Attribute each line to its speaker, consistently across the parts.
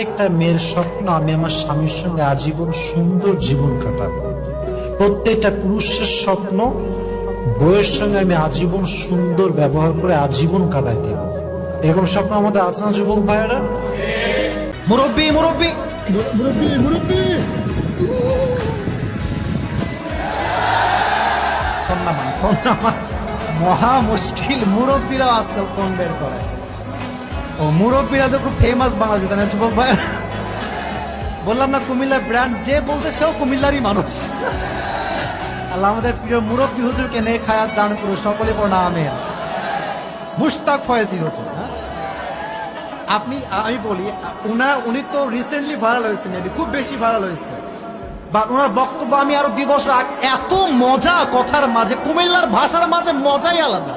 Speaker 1: প্রত্যেকটা মেয়ের স্বপ্ন আমি আমার স্বামীর সঙ্গে আজীবন সুন্দর জীবন কাটাবো। প্রত্যেকটা পুরুষের স্বপ্ন বইয়ের সঙ্গে আমি আজীবন সুন্দর ব্যবহার করে আজীবন কাটাই দেব। এরকম স্বপ্ন আমাদের আছে না যুবক ভাইয়েরা? মুরব্বী মুরব্বী! কন্যামান কন্যামান মহা মুশকিল মুরব্বীরা আজকাল কোন বের করে ও মুরব্বীরা তো খুব ফেমাস বাংলাদেশে, তাই না ভাই? বললাম না, কুমিল্লার ব্র্যান্ড যে বলতে সেও কুমিল্লারই মানুষ। আল্লাহ আমাদের প্রিয় মুরব্বী হুজুরকে নে খায়াত দান করো সকলে পড়া আমেন। মুশতাক ফয়েজি হুজুর হ্যাঁ? আপনি, আমি বলি, উনার, উনি তো রিসেন্টলি ভাইরাল হয়েছে মেবি খুব বেশি ভাইরাল হয়েছে। বা ওনার বক্তব্য আমি আরও দুই বছর এত মজা কথার মাঝে, কুমিল্লার ভাষার মাঝে মজাই আলাদা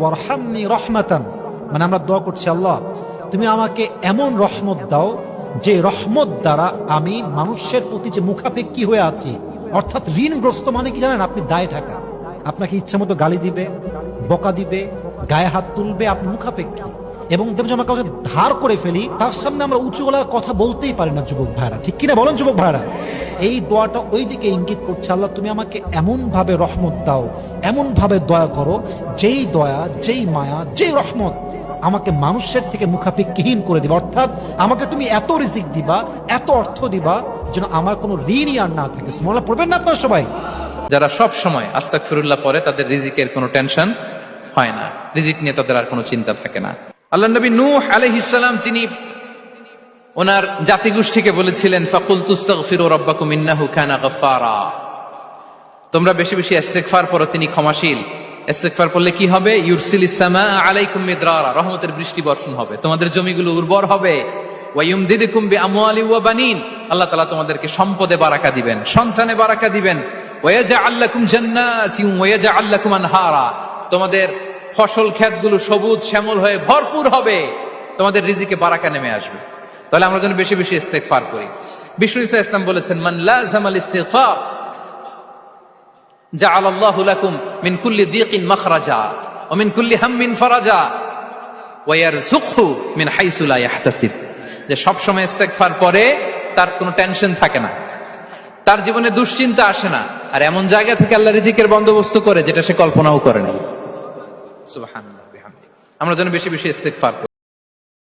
Speaker 1: ওয়ারহামনি রহমাতান। মানে আমরা দোয়া করছি, আল্লাহ, তুমি আমাকে এমন রহমত দাও যে রহমত দ্বারা আমি মানুষের প্রতি যে মুখাপেক্ষী হয়ে আছি, অর্থাৎ ঋণগ্রস্ত মানে কি জানেন? আপনি দায় থাকা। আপনাকে ইচ্ছা মতো গালি দিবে, বকা দিবে, গায়ে হাত তুলবে, আপনি মুখাপেক্ষী। এবং দেখবেন যে আমরা কাউকে ধার করে ফেলি, তার সামনে আমরা উঁচু গলার কথা বলতেই পারি না, যুবক ভাইরা। ঠিক কিনা বলেন, যুবক ভাইরা? এই দোয়াটা ওই দিকে ইঙ্গিত করছে, আল্লাহ, তুমি আমাকে এমন ভাবে রহমত দাও এমন ভাবে দয়া করো, যেই দয়া, যেই মায়া, যেই রহমত আমাকে মানুষের থেকে মুখাপেক্ষীহীন করে দিবা। অর্থাৎ আমাকে তুমি এত রিজিক দিবা, এত অর্থ দিবা, যেন আমার কোনো ঋণই আর না থাকে। স্মরণা পড়বেন না আপনারা সবাই?
Speaker 2: যারা সব সময় আস্তাক ফিরুল্লাহ পরে তাদের রিজিকের কোনো টেনশন হয় না। রিজিক নিয়ে তাদের আর কোনো চিন্তা থাকে না। আল্লাহ নবী নূহ আলাইহিসসালাম যিনি ওনার জাতিগোষ্ঠীকে বলেছিলেন ফাকুল তুস্তাগফিরু রাব্বাকুম ইন্নাহু কানা গাফফারা। তোমরা বেশি বেশি ইস্তেগফার পড়ো, তিনি ক্ষমাশীল। ইস্তেগফার পড়লে কি হবে? ইউরসিলিস সামা আলাইকুম মিদরারা, রহমতের বৃষ্টি বর্ষণ হবে। তোমাদের জমিগুলো উর্বর হবে। ওয়া আল্লাহ তোমাদেরকে সম্পদে বারাকা দিবেন, সন্তানে বারাকা দিবেন। তোমাদের ফসল ক্ষেতগুলো সবুজ শ্যামল হয়ে ভরপুর হবে। তোমাদের রিজিকে বারাকা নেমে আসবে। তাহলে আমরা যেন বেশি বেশি ইস্তেগফার করি। বিষ্ণু ইসলাম বলেছেন, মান লাজামাল যা আল্লাহুলাকুম মিন কুল্লি দিকিন মখরাজা ও মিন কুল্লি হাম মিন ফরাজা ওয়ার জুখু মিন হাইসুলা ইয়াহতাসিব। যে সবসময় ইস্তেকফার পরে তার কোনো টেনশন থাকে না। তার জীবনে দুশ্চিন্তা আসে না। আর এমন জায়গা থেকে আল্লাহ রিজিকের বন্দোবস্ত করে যেটা সে কল্পনাও করে নাই। আমরা যেন বেশি বেশি ইস্তেকফার